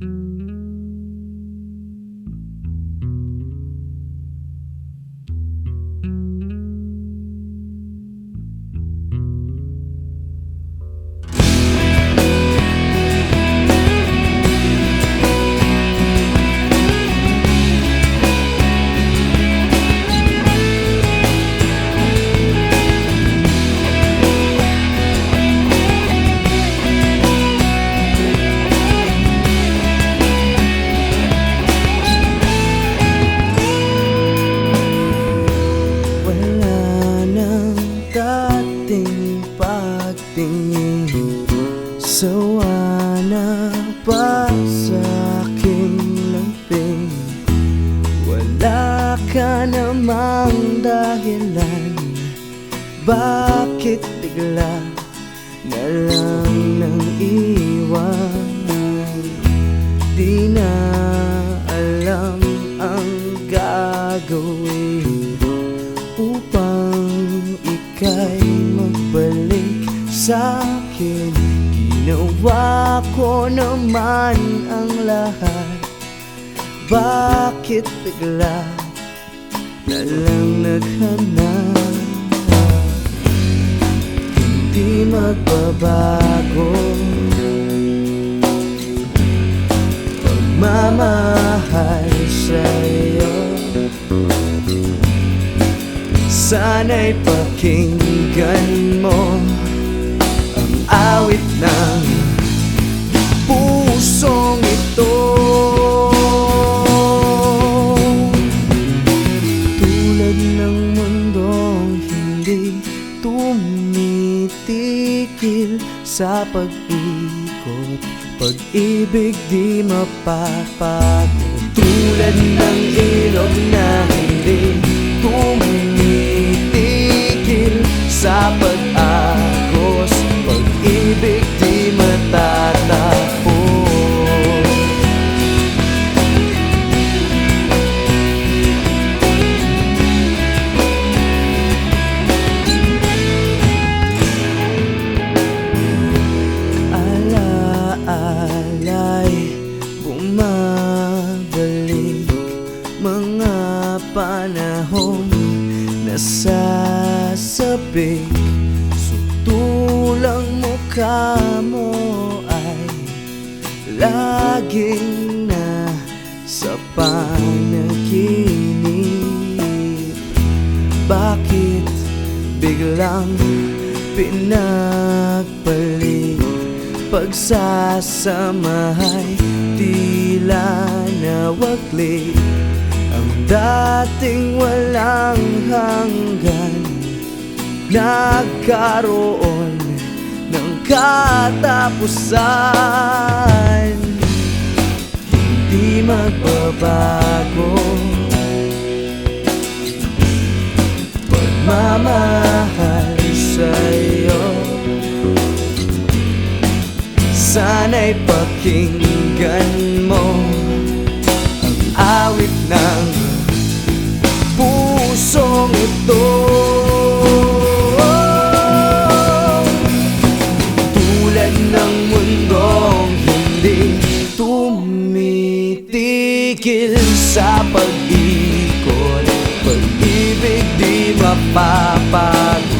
Wala pagtingin Sawa na pa sa aking lamping Wala ka namang dahilan. Bakit bigla na lang nang iwan Di na sa'kin Ginawa ko naman ang lahat. Bakit bigla na lang naghanap? Hindi magbabago. Pagmamahal sa'yo. Sana'y pakinggan mo awit ng pusong ito. Tulad ng mundong hindi tumitigil sa pag-ikot. Pag-ibig di mapapagod. Tulad ng Mga panahong Nasasabik Sutulang mukha mo ay Laging na sa panaginip. Bakit biglang pinagpalit Pagsasamahay? Tila nawaglit Ang dating walang hanggan Nagkaroon ng katapusan. Hindi magbabago. Pagmamahal sa'yo. Sana'y pakinggan pusong ito. Tulad ng mundong hindi tumitigil sa pag-ikot. Pag-ibig di mapapagod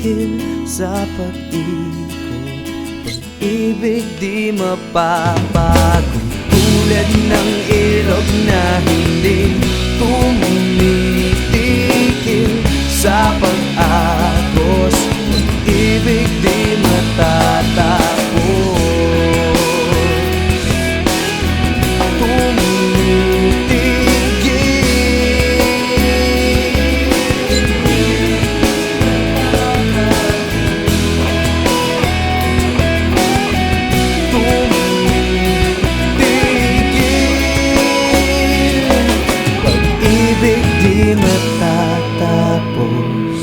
tumitigil sa pag-ikot. Pag-ibig di mapapago Tulad ng ilog na hindi tumitigil Δεν τα τελειώσω.